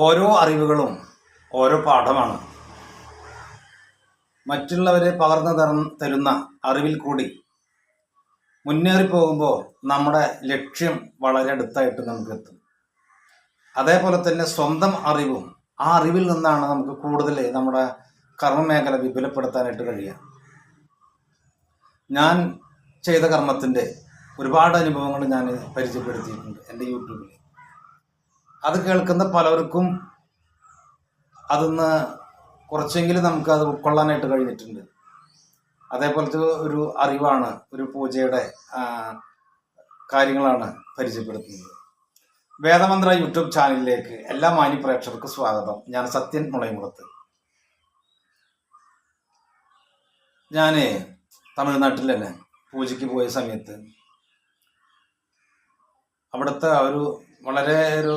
ഓരോ അറിവുകളും ഓരോ പാഠമാണ്. മറ്റുള്ളവരെ പകർന്നു തര- തരുന്ന അറിവിൽ കൂടി മുന്നേറി പോകുമ്പോൾ നമ്മുടെ ലക്ഷ്യം വളരെ അടുത്തായിട്ട് നമുക്ക് എത്തും. അതേപോലെ തന്നെ സ്വന്തം അറിവും ആ അറിവിൽ നിന്നാണ് നമുക്ക് കൂടുതൽ നമ്മുടെ കർമ്മമേഖല വിപുലപ്പെടുത്താനായിട്ട് കഴിയുക. ഞാൻ ചെയ്ത കർമ്മത്തിന്റെ ഒരുപാട് അനുഭവങ്ങൾ ഞാൻ പരിചയപ്പെടുത്തിയിട്ടുണ്ട് എന്റെ യൂട്യൂബിൽ. അത് കേൾക്കുന്ന പലർക്കും അതൊന്ന് കുറച്ചെങ്കിലും നമുക്ക് അത് ഉൾക്കൊള്ളാനായിട്ട് കഴിഞ്ഞിട്ടുണ്ട്. അതേപോലത്തെ ഒരു അറിവാണ് ഒരു പൂജയുടെ കാര്യങ്ങളാണ് പരിചയപ്പെടുത്തുന്നത്. വേദമന്ത്ര യൂട്യൂബ് ചാനലിലേക്ക് എല്ലാ മാന്യ പ്രേക്ഷകർക്കും സ്വാഗതം. ഞാൻ സത്യൻ മുളയമുളത്ത് ഞാൻ തമിഴ്നാട്ടിൽ തന്നെ പൂജയ്ക്ക് പോയ സമയത്ത് അവിടുത്തെ ഒരു വളരെ ഒരു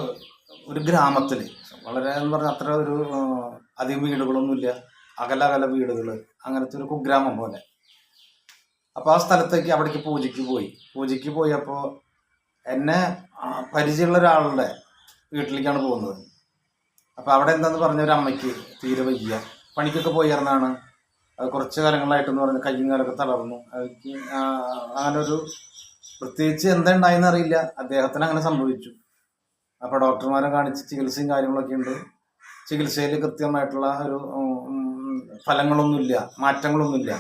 ഒരു ഗ്രാമത്തിൽ വളരെ എന്ന് പറഞ്ഞാൽ അത്ര ഒരു അധികം വീടുകളൊന്നുമില്ല. അകല അകല വീടുകൾ അങ്ങനത്തെ ഒരു കുഗ്രാമം പോലെ. അപ്പോൾ ആ സ്ഥലത്തേക്ക് അവിടേക്ക് പൂജയ്ക്ക് പോയി. പൂജയ്ക്ക് പോയപ്പോൾ എന്നെ പരിചയമുള്ള ഒരാളുടെ വീട്ടിലേക്കാണ് പോകുന്നത്. അപ്പോൾ അവിടെ എന്താന്ന് പറഞ്ഞ ഒരു അമ്മയ്ക്ക് തീരെ വയ്യ. പണിക്കൊക്കെ പോയിരുന്നാണ്. അത് കുറച്ച് കാലങ്ങളായിട്ടെന്ന് പറഞ്ഞ് കയ്യും കാലൊക്കെ തളർന്നു. അങ്ങനെ ഒരു പ്രത്യേകിച്ച് എന്താ ഉണ്ടായെന്ന് അറിയില്ല. അദ്ദേഹത്തിന് അങ്ങനെ സംഭവിച്ചു. അപ്പോൾ ഡോക്ടർമാരെ കാണിച്ച് ചികിത്സയും കാര്യങ്ങളൊക്കെ ഉണ്ട്. ചികിത്സയിൽ കൃത്യമായിട്ടുള്ള ഒരു ഫലങ്ങളൊന്നുമില്ല മാറ്റങ്ങളൊന്നുമില്ല.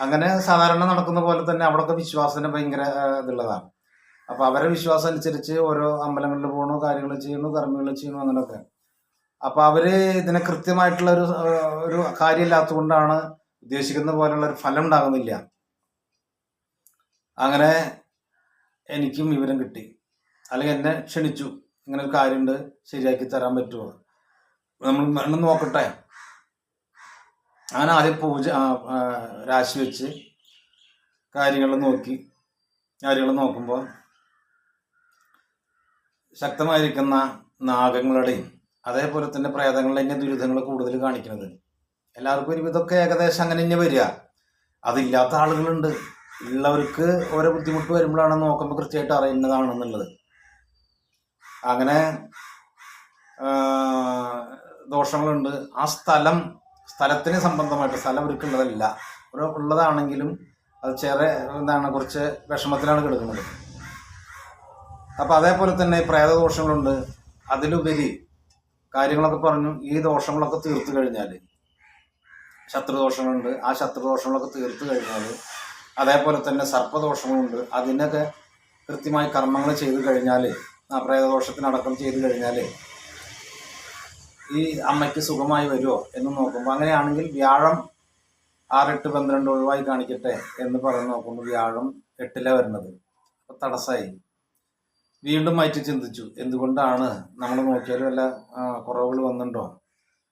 അങ്ങനെ സാധാരണ നടക്കുന്ന പോലെ തന്നെ അവിടെയൊക്കെ വിശ്വാസത്തിന് ഭയങ്കര ഇതുള്ളതാണ്. അപ്പോൾ അവരെ വിശ്വാസം അനുസരിച്ച് ഓരോ അമ്പലങ്ങളിൽ പോകണു കാര്യങ്ങൾ ചെയ്യണു കർമ്മികൾ ചെയ്യണു അങ്ങനെയൊക്കെ. അപ്പോൾ അവർ ഇതിനെ കൃത്യമായിട്ടുള്ള ഒരു ഒരു കാര്യമില്ലാത്തത് കൊണ്ടാണ് ഉദ്ദേശിക്കുന്ന പോലുള്ള ഒരു ഫലം ഉണ്ടാകുന്നില്ല. അങ്ങനെ എനിക്കും വിവരം കിട്ടി. അല്ലെങ്കിൽ എന്നെ ക്ഷണിച്ചു. ഇങ്ങനെ ഒരു കാര്യമുണ്ട് ശരിയാക്കി തരാൻ പറ്റുമോ? നമ്മൾ വേണം നോക്കട്ടെ. അങ്ങനെ ആദ്യം പൂജ രാശി വെച്ച് കാര്യങ്ങൾ നോക്കി. കാര്യങ്ങൾ നോക്കുമ്പോൾ ശക്തമായിരിക്കുന്ന നാഗങ്ങളുടെയും അതേപോലെ തന്നെ പ്രേതങ്ങളുടെയും ദുരിതങ്ങൾ കൂടുതൽ കാണിക്കുന്നത്. എല്ലാവർക്കും ഒരു ഇതൊക്കെ ഏകദേശം അങ്ങനെ തന്നെ വരിക. അതില്ലാത്ത ആളുകളുണ്ട്. ഉള്ളവർക്ക് ഓരോ ബുദ്ധിമുട്ട് വരുമ്പോഴാണ് നോക്കുമ്പോൾ കൃത്യമായിട്ട് അറിയുന്നതാണെന്നുള്ളത്. അങ്ങനെ ദോഷങ്ങളുണ്ട്. ആ സ്ഥലം സ്ഥലത്തിന് സംബന്ധമായിട്ട് സ്ഥലം അവർക്കുള്ളതല്ല ഒരു ഉള്ളതാണെങ്കിലും അത് ചെറിയ എന്താണ് കുറച്ച് വിഷമത്തിലാണ് കിടക്കുന്നത്. അപ്പം അതേപോലെ തന്നെ പ്രേതദോഷങ്ങളുണ്ട് അതിലുപരി കാര്യങ്ങളൊക്കെ പറഞ്ഞു ഈ ദോഷങ്ങളൊക്കെ തീർത്തു കഴിഞ്ഞാൽ ശത്രുദോഷങ്ങളുണ്ട് ആ ശത്രുദോഷങ്ങളൊക്കെ തീർത്തു കഴിഞ്ഞാൽ അതേപോലെ തന്നെ സർപ്പദോഷങ്ങളുണ്ട്. അതിനൊക്കെ കൃത്യമായി കർമ്മങ്ങൾ ചെയ്തു കഴിഞ്ഞാൽ ആ പ്രേതദോഷത്തിനടക്കം ചെയ്തു കഴിഞ്ഞാൽ ഈ അമ്മയ്ക്ക് സുഖമായി വരുമോ എന്ന് നോക്കുമ്പോൾ അങ്ങനെയാണെങ്കിൽ വ്യാഴം ആറെട്ട് പന്ത്രണ്ട് ഒഴിവായി കാണിക്കട്ടെ എന്ന് പറഞ്ഞ് നോക്കുമ്പോൾ വ്യാഴം എട്ടിലാണ് വരുന്നത്. അപ്പോൾ തടസ്സമായി വീണ്ടും മാറ്റി ചിന്തിച്ചു. എന്തുകൊണ്ടാണ് നമ്മൾ നോക്കിയാൽ വല്ല കുറവുകൾ വന്നിട്ടുണ്ടോ?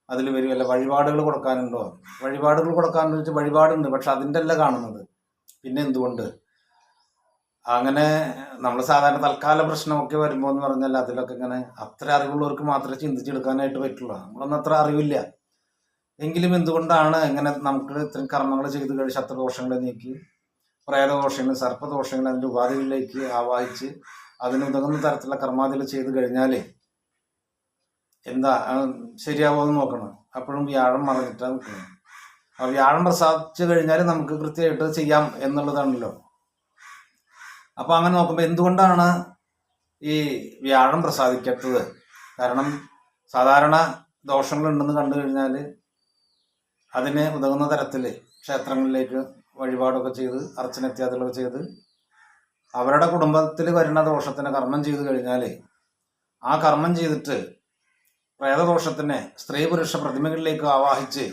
അതിൽ വരും. വല്ല വഴിപാടുകൾ കൊടുക്കാനുണ്ടോ? വഴിപാടുകൾ കൊടുക്കാനെന്ന് വെച്ചാൽ വഴിപാടുണ്ട് പക്ഷെ അതിന്റെ അല്ല കാണുന്നത്. പിന്നെ എന്തുകൊണ്ട്? അങ്ങനെ നമ്മൾ സാധാരണ തൽക്കാല പ്രശ്നമൊക്കെ വരുമ്പോൾ എന്ന് പറഞ്ഞാൽ അതിലൊക്കെ ഇങ്ങനെ അത്ര അറിവുള്ളവർക്ക് മാത്രമേ ചിന്തിച്ചെടുക്കാനായിട്ട് പറ്റുള്ളൂ. നമ്മളൊന്നും അത്ര അറിവില്ല. എങ്കിലും എന്തുകൊണ്ടാണ് ഇങ്ങനെ നമുക്ക് ഇത്രയും കർമ്മങ്ങൾ ചെയ്ത് കഴിഞ്ഞ് ശത്രുദോഷങ്ങളെ നീക്കി പ്രേതദോഷങ്ങൾ സർപ്പദോഷങ്ങൾ അതിന്റെ ഉപാധികളിലേക്ക് ആവാഹിച്ച് അതിനുതകുന്ന തരത്തിലുള്ള കർമാദികൾ ചെയ്ത് കഴിഞ്ഞാൽ എന്താ ശരിയാവുമെന്ന് നോക്കണം. അപ്പോഴും വ്യാഴം മറഞ്ഞിട്ടാണ് നിൽക്കുന്നത്. ആ വ്യാഴം പ്രസാദിച്ചു കഴിഞ്ഞാൽ നമുക്ക് കൃത്യമായിട്ട് ചെയ്യാം എന്നുള്ളതാണല്ലോ. അപ്പോൾ അങ്ങനെ നോക്കുമ്പോൾ എന്തുകൊണ്ടാണ് ഈ വ്യാഴം പ്രസാദിക്കാത്തത്? കാരണം സാധാരണ ദോഷങ്ങൾ ഉണ്ടെന്ന് കണ്ടു കഴിഞ്ഞാൽ അതിന് ഉതകുന്ന തരത്തിൽ ക്ഷേത്രങ്ങളിലേക്ക് വഴിപാടൊക്കെ ചെയ്ത് അർച്ചന ഇത്യാദികളൊക്കെ ചെയ്ത് അവരുടെ കുടുംബത്തിൽ വരുന്ന ദോഷത്തിന് കർമ്മം ചെയ്തു കഴിഞ്ഞാൽ ആ കർമ്മം ചെയ്തിട്ട് പ്രേതദോഷത്തിനെ സ്ത്രീ പുരുഷ പ്രതിമകളിലേക്ക് ആവാഹിച്ച്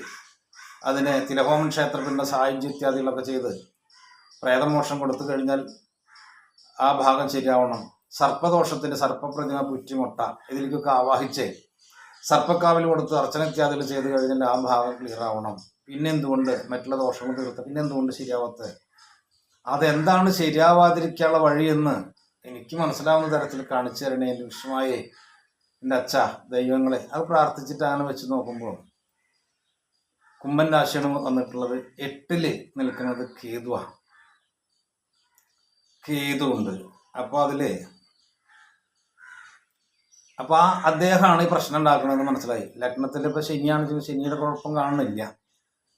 അതിന് തിലഹോമൻ ക്ഷേത്രത്തിന്റെ സായുജ്യ ഇത്യാദികളൊക്കെ ചെയ്ത് പ്രേതമോഷം കൊടുത്തു കഴിഞ്ഞാൽ ആ ഭാഗം ശരിയാവണം. സർപ്പദോഷത്തിന്റെ സർപ്പപ്രതിമ പുറ്റിമുട്ട. ഇതിലേക്കൊക്കെ ആവാഹിച്ച്. സർപ്പക്കാവിൽ കൊടുത്ത് അർച്ചന ഇത്യാദികൾ ചെയ്ത് കഴിഞ്ഞാൽ ആ ഭാഗം ക്ലിയർ ആവണം. പിന്നെന്തുകൊണ്ട്? മറ്റുള്ള ദോഷങ്ങൾ തീർത്ത്. പിന്നെ എന്തുകൊണ്ട് ശരിയാവാത്തത് അതെന്താണ് ശരിയാവാതിരിക്കാനുള്ള വഴിയെന്ന് എനിക്ക് മനസ്സിലാവുന്ന തരത്തിൽ കാണിച്ചു തരണേ എന്റെ വിഷമായേ എന്റെ അച്ഛ ദൈവങ്ങളെ. അത് പ്രാർത്ഥിച്ചിട്ട് അങ്ങനെ വെച്ച് നോക്കുമ്പോൾ കുംഭൻ രാശിയാണ് വന്നിട്ടുള്ളത്. എട്ടിൽ നിൽക്കുന്നത് കേതുവാണ് കേതു ഉണ്ട് അപ്പോൾ അതിൽ അപ്പോൾ ആ അദ്ദേഹമാണ് ഈ പ്രശ്നം ഉണ്ടാക്കണമെന്ന് മനസ്സിലായി. ലഗ്നത്തിൽ ഇപ്പോൾ ശനിയാണ് ശനിയുടെ കുഴപ്പം കാണുന്നില്ല.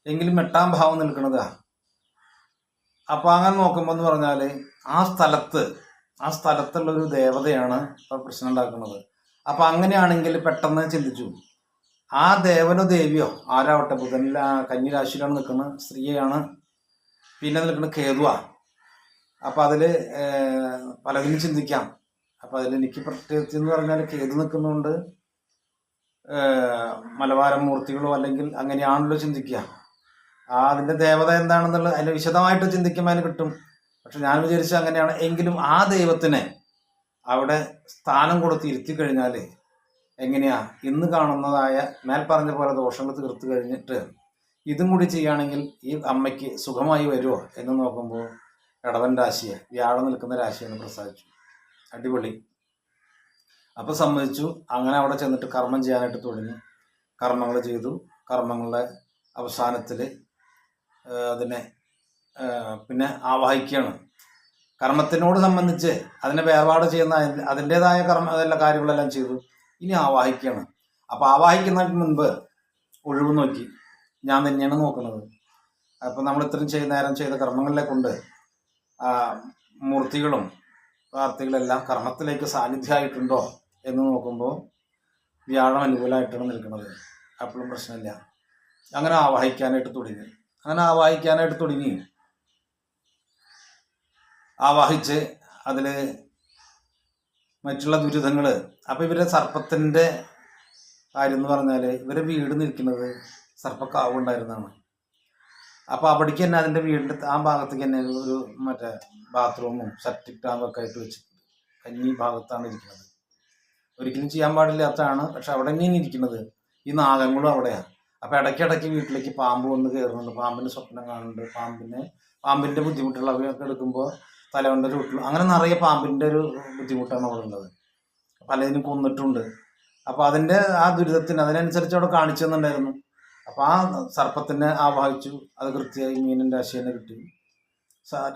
എങ്കിലും എട്ടാം ഭാവം നിൽക്കുന്നതാ അപ്പോൾ അങ്ങനെ നോക്കുമ്പോൾ എന്ന് പറഞ്ഞാൽ ആ സ്ഥലത്ത് ആ സ്ഥലത്തുള്ളൊരു ദേവതയാണ് ഇപ്പോൾ പ്രശ്നം ഉണ്ടാക്കുന്നത്. അപ്പോൾ അങ്ങനെയാണെങ്കിൽ പെട്ടെന്ന് ചിന്തിച്ചു. ആ ദേവനോ ദേവിയോ ആരാവട്ടെ? ബുധനിൽ കന്നി രാശിയിലാണ് നിൽക്കുന്നത് സ്ത്രീയാണ്. പിന്നെ നിൽക്കുന്നത് കേതുവാ. അപ്പം അതിൽ പലതിനും ചിന്തിക്കാം. അപ്പം അതിൽ എനിക്ക് പ്രത്യേകിച്ച് എന്ന് പറഞ്ഞാൽ കേത് നിൽക്കുന്നുണ്ട് മലബാരം മൂർത്തികളോ അല്ലെങ്കിൽ അങ്ങനെയാണല്ലോ ചിന്തിക്കുക. ആ അതിന്റെ ദേവത എന്താണെന്നുള്ളത് അതിന് വിശദമായിട്ട് ചിന്തിക്കുമ്പോൾ കിട്ടും. പക്ഷെ ഞാൻ വിചാരിച്ച അങ്ങനെയാണ്. എങ്കിലും ആ ദൈവത്തിനെ അവിടെ സ്ഥാനം കൊടുത്ത് ഇരുത്തി കഴിഞ്ഞാൽ എങ്ങനെയാ? ഇന്ന് കാണുന്നതായ മേൽ പറഞ്ഞ പോലെ ദോഷങ്ങൾ തീർത്ത് കഴിഞ്ഞിട്ട് ഇതും കൂടി ചെയ്യുകയാണെങ്കിൽ ഈ അമ്മയ്ക്ക് സുഖമായി വരുമോ എന്ന് നോക്കുമ്പോൾ ഇടവൻ രാശിയെ വ്യാഴം നിൽക്കുന്ന രാശിയാണ് പ്രസാദിച്ചു. അടിപൊളി. അപ്പോൾ സമ്മതിച്ചു. അങ്ങനെ അവിടെ ചെന്നിട്ട് കർമ്മം ചെയ്യാനായിട്ട് തുടങ്ങി. കർമ്മങ്ങൾ ചെയ്തു. കർമ്മങ്ങളുടെ അവസാനത്തിൽ അതിനെ പിന്നെ ആവാഹിക്കുകയാണ്. കർമ്മത്തിനോട് സംബന്ധിച്ച് അതിനെ വേർപാട് ചെയ്യുന്ന അതിന്റെതായ കർമ്മ അതെല്ലാം കാര്യങ്ങളെല്ലാം ചെയ്തു. ഇനി ആവാഹിക്കുകയാണ്. അപ്പോൾ ആവാഹിക്കുന്നതിന് മുൻപ് ഒഴിവ് നോക്കി. ഞാൻ തന്നെയാണ് നോക്കുന്നത്. അപ്പോൾ നമ്മൾ ഇത്രയും ചെയ്ത നേരം ചെയ്ത കർമ്മങ്ങളിലെ കൊണ്ട് മൂർത്തികളും പ്രാർത്ഥികളെല്ലാം കർമ്മത്തിലേക്ക് സാന്നിധ്യമായിട്ടുണ്ടോ എന്ന് നോക്കുമ്പോൾ വ്യാഴം അനുകൂലമായിട്ടാണ് നിൽക്കുന്നത്. അപ്പോഴും പ്രശ്നമില്ല. അങ്ങനെ ആവാഹിക്കാനായിട്ട് തുടങ്ങി. അങ്ങനെ ആവാഹിക്കാനായിട്ട് തുടങ്ങി. ആവാഹിച്ച് അതിൽ മറ്റുള്ള ദുരിതങ്ങൾ അപ്പോൾ ഇവരുടെ സർപ്പത്തിന്റെ കാര്യം എന്ന് പറഞ്ഞാൽ ഇവരെ വീട് നിൽക്കുന്നത് സർപ്പക്കാവുണ്ടായിരുന്നതാണ്. അപ്പോൾ അവിടേക്ക് തന്നെ അതിന്റെ വീടിന്റെ ആ ഭാഗത്തേക്ക് തന്നെ ഒരു മറ്റേ ബാത്റൂമും സെപ്റ്റിക് ടാങ്കൊക്കെ ആയിട്ട് വെച്ചിട്ടുണ്ട് കഞ്ഞി ഭാഗത്താണ് ഇരിക്കുന്നത്. ഒരിക്കലും ചെയ്യാൻ പാടില്ലാത്തതാണ്. പക്ഷെ അവിടെ തന്നെയാണ് ഇരിക്കുന്നത്. ഈ നാഗങ്ങളും അവിടെയാണ് അപ്പോൾ ഇടയ്ക്കിടയ്ക്ക് വീട്ടിലേക്ക് പാമ്പ് വന്ന് കയറുന്നുണ്ട്. പാമ്പിന് സ്വപ്നം കാണുന്നുണ്ട്. പാമ്പിനെ പാമ്പിന്റെ ബുദ്ധിമുട്ടുള്ള അവയൊക്കെ എടുക്കുമ്പോൾ തലവന്റെ ചുട്ടിലും അങ്ങനെ നിറയെ പാമ്പിന്റെ ഒരു ബുദ്ധിമുട്ടാണ് അവിടെ ഉള്ളത്. പലതിനും കൊന്നിട്ടുണ്ട്. അപ്പോൾ അതിന്റെ ആ ദുരിതത്തിന് അതിനനുസരിച്ച് അവിടെ കാണിച്ചു തന്നിട്ടുണ്ടായിരുന്നു. അപ്പോൾ ആ സർപ്പത്തിനെ ആവാഹിച്ചു. അത് കൃത്യമായി മീനൻ രാശി തന്നെ കിട്ടി.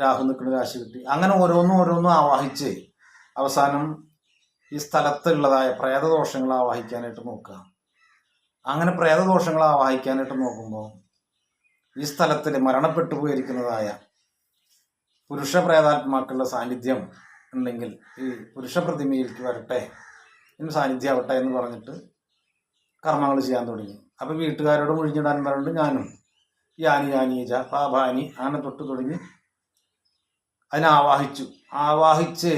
രാഹു നിൽക്കുന്ന രാശി കിട്ടി. അങ്ങനെ ഓരോന്നും ഓരോന്നും ആവാഹിച്ച് അവസാനം ഈ സ്ഥലത്തുള്ളതായ പ്രേതദോഷങ്ങൾ ആവാഹിക്കാനായിട്ട് നോക്കുക. അങ്ങനെ പ്രേതദോഷങ്ങൾ ആവാഹിക്കാനായിട്ട് നോക്കുമ്പോൾ ഈ സ്ഥലത്തിൽ മരണപ്പെട്ടു പോയിരിക്കുന്നതായ പുരുഷ പ്രേതാത്മാക്കളുടെ സാന്നിധ്യം ഉണ്ടെങ്കിൽ ഈ പുരുഷ പ്രതിമയിലേക്ക് വരട്ടെ ഇന്ന് സാന്നിധ്യം ആവട്ടെ എന്ന് പറഞ്ഞിട്ട് കർമ്മങ്ങൾ ചെയ്യാൻ തുടങ്ങി. അപ്പം വീട്ടുകാരോട് മുഴിഞ്ഞിടാൻ പറഞ്ഞിട്ട് ഞാനും യാനി യാനീജ പാപാനി അങ്ങനെ തൊട്ട് തുടങ്ങി അതിനെ ആവാഹിച്ചു. ആവാഹിച്ച്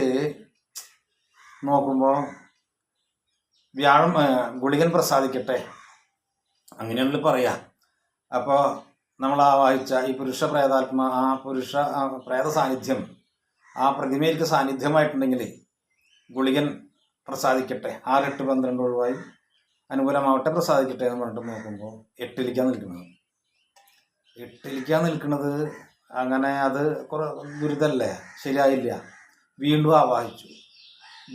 നോക്കുമ്പോൾ വ്യാഴം ഗുളികൻ പ്രസാദിക്കട്ടെ. അങ്ങനെയാണല്ലോ പറയാ. അപ്പോൾ നമ്മൾ ആവാഹിച്ച ഈ പുരുഷ പ്രേതാത്മ ആ പുരുഷ പ്രേത സാന്നിധ്യം ആ പ്രതിമയിലേക്ക് സാന്നിധ്യമായിട്ടുണ്ടെങ്കിൽ ഗുളികൻ പ്രസാദിക്കട്ടെ. ആറ് എട്ട് പന്ത്രണ്ട് ഒഴിവായി അനുകൂലമാവട്ടെ പ്രസാദിക്കട്ടെ എന്ന് പറഞ്ഞിട്ട് നോക്കുമ്പോൾ എട്ടിലിക്കാൻ നിൽക്കുന്നത്. എട്ടിലിക്കാൻ നിൽക്കുന്നത് അങ്ങനെ അത് കുറേ ദുരിതല്ലേ? ശരിയായില്ല. വീണ്ടും ആവാഹിച്ചു.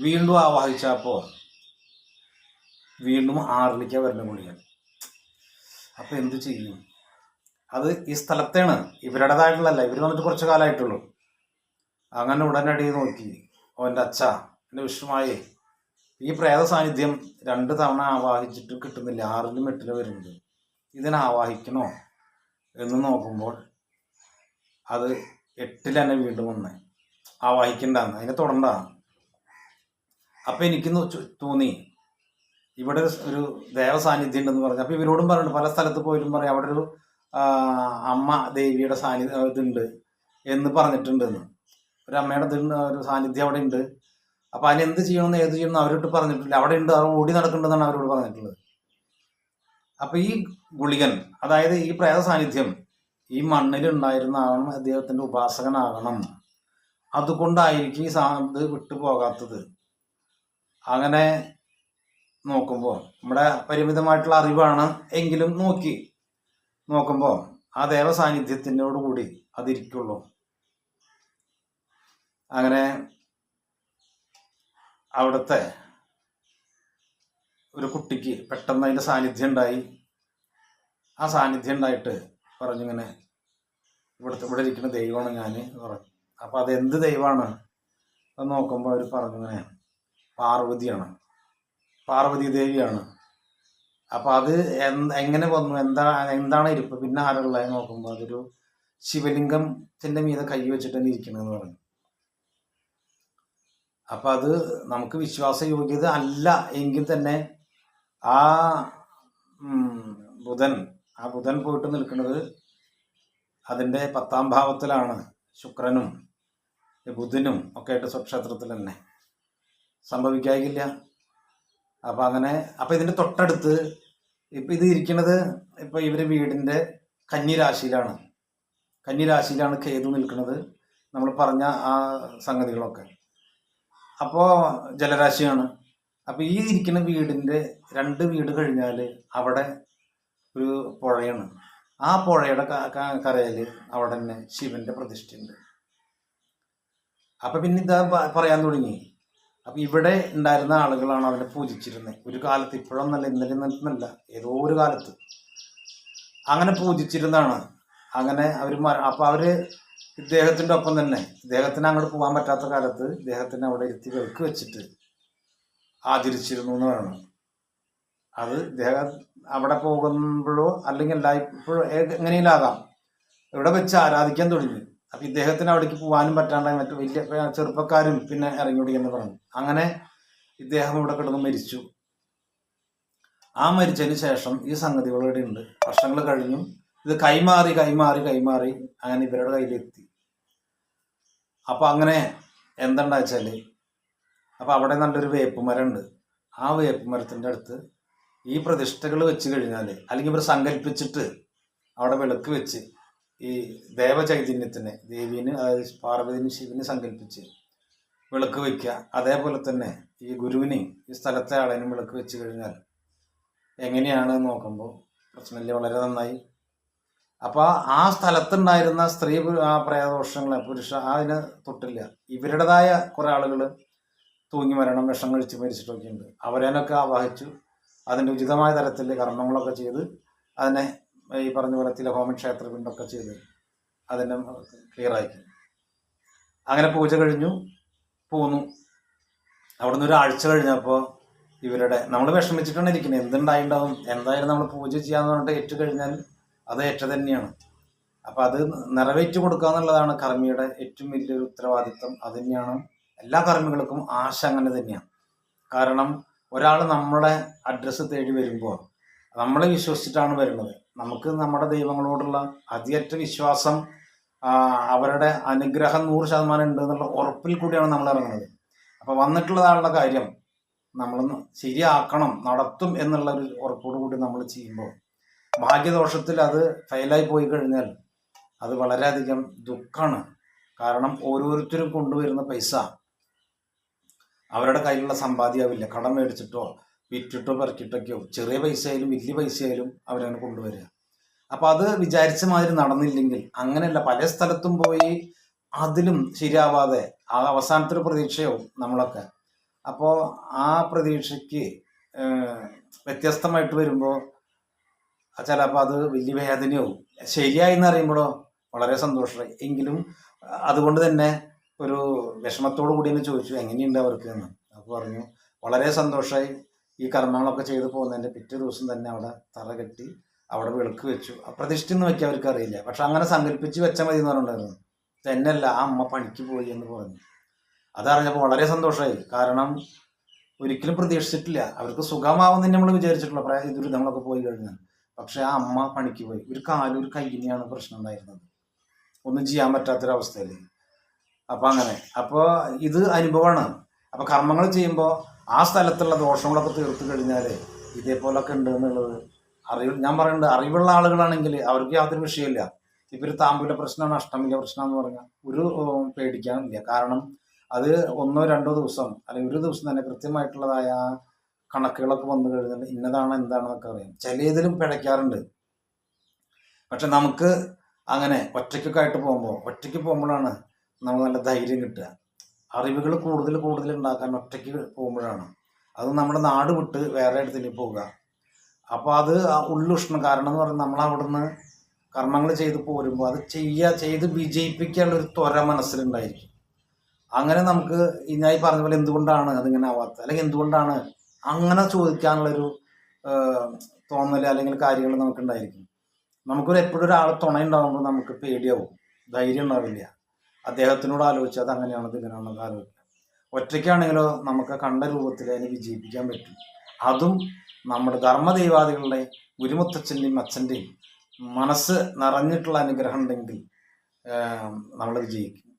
വീണ്ടും ആവാഹിച്ചപ്പോൾ വീണ്ടും ആറിലേക്കാണ് വരുന്ന ഗുളികൻ അപ്പോൾ എന്ത് ചെയ്യും? അത് ഈ സ്ഥലത്താണ് ഇവരുടേതായിട്ടുള്ളതല്ല. ഇവർ വന്നിട്ട് കുറച്ച് കാലമായിട്ടുള്ളൂ. അങ്ങനെ ഉടനടി നോക്കി. അവന്റെ അച്ഛ എന്റെ വിഷ്ണുമായി ഈ പ്രേത സാന്നിധ്യം രണ്ട് തവണ ആവാഹിച്ചിട്ട് കിട്ടുന്നില്ല. ആറിലും എട്ടിലും വരുന്നത് ഇതിനെ ആവാഹിക്കണോ എന്ന് നോക്കുമ്പോൾ അത് എട്ടിൽ തന്നെ വീണ്ടും വന്ന് ആവാഹിക്കണ്ടെന്ന് അതിനെ തുടണ്ട അപ്പം എനിക്ക് തോന്നി ഇവിടെ ഒരു ദേവസാന്നിധ്യം ഉണ്ടെന്ന് പറഞ്ഞു. അപ്പോൾ ഇവരോടും പറഞ്ഞു പല സ്ഥലത്ത് പോയിട്ടും പറയും. അവിടെ ഒരു അമ്മ ദേവിയുടെ സാന്നിധ്യം ഇതുണ്ട് എന്ന് പറഞ്ഞിട്ടുണ്ടെന്ന്. ഒരു അമ്മയുടെ ഒരു സാന്നിധ്യം അവിടെ ഉണ്ട്. അപ്പോൾ അതിന് എന്ത് ചെയ്യണമെന്ന് ഏത് ചെയ്യണമെന്ന് അവരോട് പറഞ്ഞിട്ടില്ല. അവിടെ ഉണ്ട് അവർ ഓടി നടക്കുന്നുണ്ടെന്നാണ് അവരോട് പറഞ്ഞിട്ടുള്ളത്. അപ്പോൾ ഈ ഗുളികൻ അതായത് ഈ പ്രേത സാന്നിധ്യം ഈ മണ്ണിൽ ആവണം അദ്ദേഹത്തിന്റെ ഉപാസകനാകണം അതുകൊണ്ടായിരിക്കും ഈ സാ ഇത് വിട്ടു പോകാത്തത് അങ്ങനെ നോക്കുമ്പോൾ നമ്മുടെ പരിമിതമായിട്ടുള്ള അറിവാണ് എങ്കിലും നോക്കി നോക്കുമ്പോൾ ആ ദേവ സാന്നിധ്യത്തിനോട് കൂടി അതിരിക്കുള്ളൂ. അങ്ങനെ അവിടുത്തെ ഒരു കുട്ടിക്ക് പെട്ടെന്ന് അതിന്റെ സാന്നിധ്യം ഉണ്ടായി. ആ സാന്നിധ്യം ഉണ്ടായിട്ട് പറഞ്ഞിങ്ങനെ ഇവിടുത്തെ ഇവിടെ ഇരിക്കുന്ന ദൈവമാണ് ഞാൻ പറഞ്ഞു. അപ്പോൾ അതെന്ത് ദൈവമാണ്? അത് നോക്കുമ്പോൾ അവർ പറഞ്ഞിങ്ങനെ പാർവതിയാണ്. പാർവതി ദേവിയാണ്. അപ്പം അത് എങ്ങനെ വന്നു? എന്താ എന്താണ് ഇരിപ്പ്? പിന്നെ ആരുള്ളത്? നോക്കുമ്പോൾ അതൊരു ശിവലിംഗത്തിന്റെ മീതെ കൈ വെച്ചിട്ട് തന്നെ ഇരിക്കണമെന്ന് പറഞ്ഞു. അപ്പൊ അത് നമുക്ക് വിശ്വാസ യോഗ്യത അല്ല എങ്കിൽ തന്നെ ആ ബുധൻ ആ ബുധൻ പോയിട്ട് നിൽക്കുന്നത് അതിന്റെ പത്താം ഭാവത്തിലാണ്. ശുക്രനും ബുധനും ഒക്കെ ആയിട്ട് സ്വക്ഷേത്രത്തിൽ തന്നെ. സംഭവിക്കാകില്ല അപ്പം അങ്ങനെ അപ്പം ഇതിന്റെ തൊട്ടടുത്ത് ഇപ്പം ഇത് ഇരിക്കുന്നത് ഇപ്പം ഇവർ വീടിന്റെ കന്നിരാശിയിലാണ്. കന്നിരാശിയിലാണ് കേതു നിൽക്കുന്നത്. നമ്മൾ പറഞ്ഞ ആ സംഗതികളൊക്കെ. അപ്പോ ജലരാശിയാണ്. അപ്പൊ ഈ ഇരിക്കുന്ന വീടിന്റെ രണ്ട് വീട് കഴിഞ്ഞാൽ അവിടെ ഒരു പുഴയാണ്. ആ പുഴയുടെ കരയിൽ അവിടെ തന്നെ ശിവന്റെ പ്രതിഷ്ഠയുണ്ട്. അപ്പൊ പിന്നെ ഇതാ പറയാൻ തുടങ്ങി. അപ്പൊ ഇവിടെ ഉണ്ടായിരുന്ന ആളുകളാണ് അവനെ പൂജിച്ചിരുന്നത് ഒരു കാലത്ത് ഇപ്പോഴൊന്നല്ല ഇന്നലെ നിന്നല്ല ഏതോ ഒരു കാലത്ത്. അങ്ങനെ പൂജിച്ചിരുന്നതാണ്. അങ്ങനെ അവർ അപ്പൊ അവർ ഇദ്ദേഹത്തിന്റെ ഒപ്പം തന്നെ. ഇദ്ദേഹത്തിന് അങ്ങോട്ട് പോകാൻ പറ്റാത്ത കാലത്ത് ഇദ്ദേഹത്തിന് അവിടെ ഇരുത്തി വിളക്ക് വെച്ചിട്ട് ആചരിച്ചിരുന്നു എന്ന് പറയണം. അത് ഇദ്ദേഹം അവിടെ പോകുമ്പോഴോ അല്ലെങ്കിൽ എല്ലായ്പ്പോഴോ എങ്ങനെയും ആകാം ഇവിടെ വെച്ച് ആരാധിക്കാൻ തുടങ്ങി? അപ്പം ഇദ്ദേഹത്തിന് അവിടേക്ക് പോകാനും പറ്റാണ്ടായി മറ്റു വലിയ ചെറുപ്പക്കാരും പിന്നെ ഇറങ്ങിയോടി എന്ന് പറഞ്ഞു അങ്ങനെ ഇദ്ദേഹം ഇവിടെ കിടന്ന് മരിച്ചു. ആ മരിച്ചതിന് ശേഷം ഈ സംഗതികൾ ഉണ്ട്. വർഷങ്ങൾ കഴിഞ്ഞു. ഇത് കൈമാറി കൈമാറി കൈമാറി അങ്ങനെ ഇവരുടെ കയ്യിലെത്തി. അപ്പൊ അങ്ങനെ എന്താണെന്ന് വെച്ചാൽ അപ്പൊ അവിടെ നല്ലൊരു വേപ്പ് ഉണ്ട് ആ വേപ്പ് മരത്തിന്റെ അടുത്ത് ഈ പ്രതിഷ്ഠകൾ വെച്ച് കഴിഞ്ഞാൽ അല്ലെങ്കിൽ ഇവർ സങ്കല്പിച്ചിട്ട് അവിടെ വിളക്ക് വെച്ച് ഈ ദേവചൈതന്യത്തിനെ ദേവീന് അതായത് പാർവതിന് ശിവന് സങ്കല്പിച്ച് വിളക്ക് വയ്ക്കുക അതേപോലെ തന്നെ ഈ ഗുരുവിനെയും ഈ സ്ഥലത്തെ ആളേനും വിളക്ക് വെച്ച് കഴിഞ്ഞാൽ എങ്ങനെയാണ് നോക്കുമ്പോൾ പ്രശ്നമില്ല വളരെ നന്നായി അപ്പോൾ ആ സ്ഥലത്തുണ്ടായിരുന്ന സ്ത്രീ ആ പ്രേതദോഷങ്ങളെ പുരുഷ അതിന് തൊട്ടില്ല. ഇവരുടേതായ കുറെ ആളുകൾ തൂങ്ങി മരണം വിഷം കഴിച്ച് മരിച്ചിട്ടൊക്കെ ഉണ്ട്. അവരേനൊക്കെ ആവാഹിച്ചു. അതിന്റെ ഉചിതമായ തരത്തിൽ കർമ്മങ്ങളൊക്കെ ചെയ്ത് അതിനെ ഈ പറഞ്ഞ പോലെ തിലഹോമ ക്ഷേത്രപിണ്ടൊക്കെ ചെയ്ത് അതിനെ ക്ലിയർ ആക്കി. അങ്ങനെ പൂജ കഴിഞ്ഞു പോന്നു. അവിടുന്ന് ഒരു ആഴ്ച കഴിഞ്ഞപ്പോൾ ഇവരുടെ നമ്മൾ വിഷമിച്ചിട്ടാണ് ഇരിക്കുന്നത് എന്തുണ്ടായിണ്ടാവും? എന്തായാലും നമ്മൾ പൂജ ചെയ്യാന്ന് പറഞ്ഞിട്ട് ഏറ്റു കഴിഞ്ഞാൽ അത് ഏറ്റ തന്നെയാണ്. അപ്പൊ അത് നിറവേറ്റി കൊടുക്കുക എന്നുള്ളതാണ് കർമ്മിയുടെ ഏറ്റവും വലിയൊരു ഉത്തരവാദിത്വം. അത് തന്നെയാണ് എല്ലാ കർമ്മികൾക്കും ആശ അങ്ങനെ തന്നെയാണ്. കാരണം ഒരാൾ നമ്മളെ അഡ്രസ്സ് തേടി വരുമ്പോൾ നമ്മളെ വിശ്വസിച്ചിട്ടാണ് വരുന്നത്. നമുക്ക് നമ്മുടെ ദൈവങ്ങളോടുള്ള അതിയറ്റ വിശ്വാസം അവരുടെ അനുഗ്രഹം നൂറ് ശതമാനം ഉണ്ട് എന്നുള്ള ഉറപ്പിൽ കൂടിയാണ് നമ്മൾ ഇറങ്ങുന്നത്. അപ്പോൾ വന്നിട്ടുള്ളതാണുള്ള കാര്യം. നമ്മളൊന്ന് ശരിയാക്കണം നടത്തും എന്നുള്ള ഒരു ഉറപ്പോടു കൂടി നമ്മൾ ചെയ്യുമ്പോൾ ഭാഗ്യദോഷത്തിൽ അത് ഫെയിലായി പോയി കഴിഞ്ഞാൽ അത് വളരെയധികം ദുഃഖമാണ് കാരണം ഓരോരുത്തരും കൊണ്ടുവരുന്ന പൈസ അവരുടെ കയ്യിലുള്ള സമ്പാദ്യമാവില്ല. കടം മേടിച്ചിട്ടോ വിറ്റിട്ടോ പെറുക്കിയിട്ടൊക്കെയോ ചെറിയ പൈസ ആയാലും വലിയ പൈസ ആയാലും അവരങ്ങനെ കൊണ്ടുവരിക. അപ്പൊ അത് വിചാരിച്ച മാതിരി നടന്നില്ലെങ്കിൽ അങ്ങനെയല്ല പല സ്ഥലത്തും പോയി അതിലും ശരിയാവാതെ ആ അവസാനത്തൊരു പ്രതീക്ഷയാവും നമ്മളൊക്കെ. അപ്പോൾ ആ പ്രതീക്ഷയ്ക്ക് വ്യത്യസ്തമായിട്ട് വരുമ്പോൾ ചിലപ്പോൾ അത് വലിയ വേദനയോ ശരിയായി എന്ന് വളരെ സന്തോഷമായി എങ്കിലും അതുകൊണ്ട് തന്നെ ഒരു വിഷമത്തോടു കൂടി തന്നെ ചോദിച്ചു എങ്ങനെയുണ്ട് അവർക്ക്? എന്ന്. അപ്പോൾ പറഞ്ഞു വളരെ സന്തോഷമായി ഈ കർമ്മങ്ങളൊക്കെ ചെയ്തു പോകുന്നതിന്റെ പിറ്റേ ദിവസം തന്നെ അവിടെ തറ കെട്ടി അവിടെ വിളക്ക് വെച്ചു. പ്രതിഷ്ഠയെന്ന് വെക്കാൻ അവർക്ക് അറിയില്ല. പക്ഷെ അങ്ങനെ സങ്കല്പിച്ച് വെച്ചാൽ മതി എന്ന് പറഞ്ഞിട്ടുണ്ടായിരുന്നു. തന്നെയല്ല ആ അമ്മ പണിക്ക് പോയി എന്ന് പറഞ്ഞു. അതറിഞ്ഞപ്പോൾ വളരെ സന്തോഷമായി കാരണം ഒരിക്കലും പ്രതീക്ഷിച്ചിട്ടില്ല. അവർക്ക് സുഖമാവുന്നതിന് നമ്മൾ വിചാരിച്ചിട്ടുള്ള പ്രായ ദുരിതങ്ങളൊക്കെ പോയി കഴിഞ്ഞാൽ. പക്ഷെ ആ അമ്മ പണിക്ക് പോയി. ഒരു കാലും ഒരു കയ്യിനെയാണ് പ്രശ്നം ഉണ്ടായിരുന്നത്. ഒന്നും ചെയ്യാൻ പറ്റാത്തൊരവസ്ഥയിൽ. അപ്പൊ അങ്ങനെ. അപ്പോൾ ഇത് അനുഭവമാണ്. അപ്പൊ കർമ്മങ്ങൾ ചെയ്യുമ്പോൾ ആ സ്ഥലത്തുള്ള ദോഷങ്ങളൊക്കെ തീർത്തു കഴിഞ്ഞാൽ ഇതേപോലൊക്കെ ഉണ്ട് എന്നുള്ളത് അറിവ് ഞാൻ പറയുന്നുണ്ട് അറിവുള്ള ആളുകളാണെങ്കിൽ അവർക്ക് യാതൊരു വിഷയമില്ല ഇപ്പൊ ഒരു താമ്പൂല പ്രശ്നമാണ് അഷ്ടമില്ല പ്രശ്നം എന്ന് പറഞ്ഞാൽ ഒരു പേടിക്കാനില്ല. കാരണം അത് ഒന്നോ രണ്ടോ ദിവസം അല്ലെങ്കിൽ ഒരു ദിവസം തന്നെ കൃത്യമായിട്ടുള്ളതായ കണക്കുകളൊക്കെ വന്നു കഴിഞ്ഞാൽ ഇന്നതാണ് എന്താണെന്നൊക്കെ അറിയാം. ചിലതിലും പിഴയ്ക്കാറുണ്ട്. പക്ഷെ നമുക്ക് അങ്ങനെ ഒറ്റയ്ക്കൊക്കെ ആയിട്ട് പോകുമ്പോൾ ഒറ്റയ്ക്ക് പോകുമ്പോഴാണ് നമുക്ക് നല്ല ധൈര്യം കിട്ടുക. അറിവുകൾ കൂടുതൽ കൂടുതൽ ഉണ്ടാക്കാൻ ഒറ്റയ്ക്ക് പോകുമ്പോഴാണ്. അത് നമ്മുടെ നാട് വിട്ട് വേറെ ഇടത്തിൽ പോവുക അപ്പോൾ അത് ആ ഉള്ളുഷ്ണം കാരണം എന്ന് പറഞ്ഞാൽ നമ്മൾ അവിടുന്ന് കർമ്മങ്ങൾ ചെയ്ത് പോരുമ്പോൾ അത് ചെയ്യുക ചെയ്ത് വിജയിപ്പിക്കാനുള്ള ഒരു ത്വര മനസ്സിലുണ്ടായിരിക്കും. അങ്ങനെ നമുക്ക് ഈ ഞാൻ പറഞ്ഞ പോലെ എന്തുകൊണ്ടാണ് അതിങ്ങനെ ആവാത്തത്? അല്ലെങ്കിൽ എന്തുകൊണ്ടാണ് അങ്ങനെ ചോദിക്കാനുള്ളൊരു തോന്നൽ അല്ലെങ്കിൽ കാര്യങ്ങൾ നമുക്ക് ഉണ്ടായിരിക്കും നമുക്കൊരു എപ്പോഴും ഒരാൾ തുണയുണ്ടാകുമ്പോൾ നമുക്ക് പേടിയാവും. ധൈര്യം ഉണ്ടാവില്ല. അദ്ദേഹത്തിനോട് ആലോചിച്ചാൽ അത് അങ്ങനെയാണ് ഇത് ഇങ്ങനെയാണെന്നൊക്കെ ആലോചിക്കുക. ഒറ്റയ്ക്കാണെങ്കിലോ നമുക്ക് കണ്ട രൂപത്തിൽ അതിനെ വിജയിപ്പിക്കാൻ പറ്റും. അതും നമ്മുടെ ധർമ്മദൈവാദികളുടെ ഗുരുമുത്തച്ഛന്റെയും അച്ഛന്റെയും മനസ്സ് നിറഞ്ഞിട്ടുള്ള അനുഗ്രഹം ഉണ്ടെങ്കിൽ നമ്മൾ വിജയിക്കും.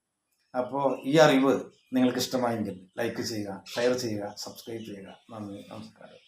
അപ്പോൾ ഈ അറിവ് നിങ്ങൾക്ക് ഇഷ്ടമായെങ്കിൽ ലൈക്ക് ചെയ്യുക ഷെയർ ചെയ്യുക സബ്സ്ക്രൈബ് ചെയ്യുക. നന്ദി നമസ്കാരം.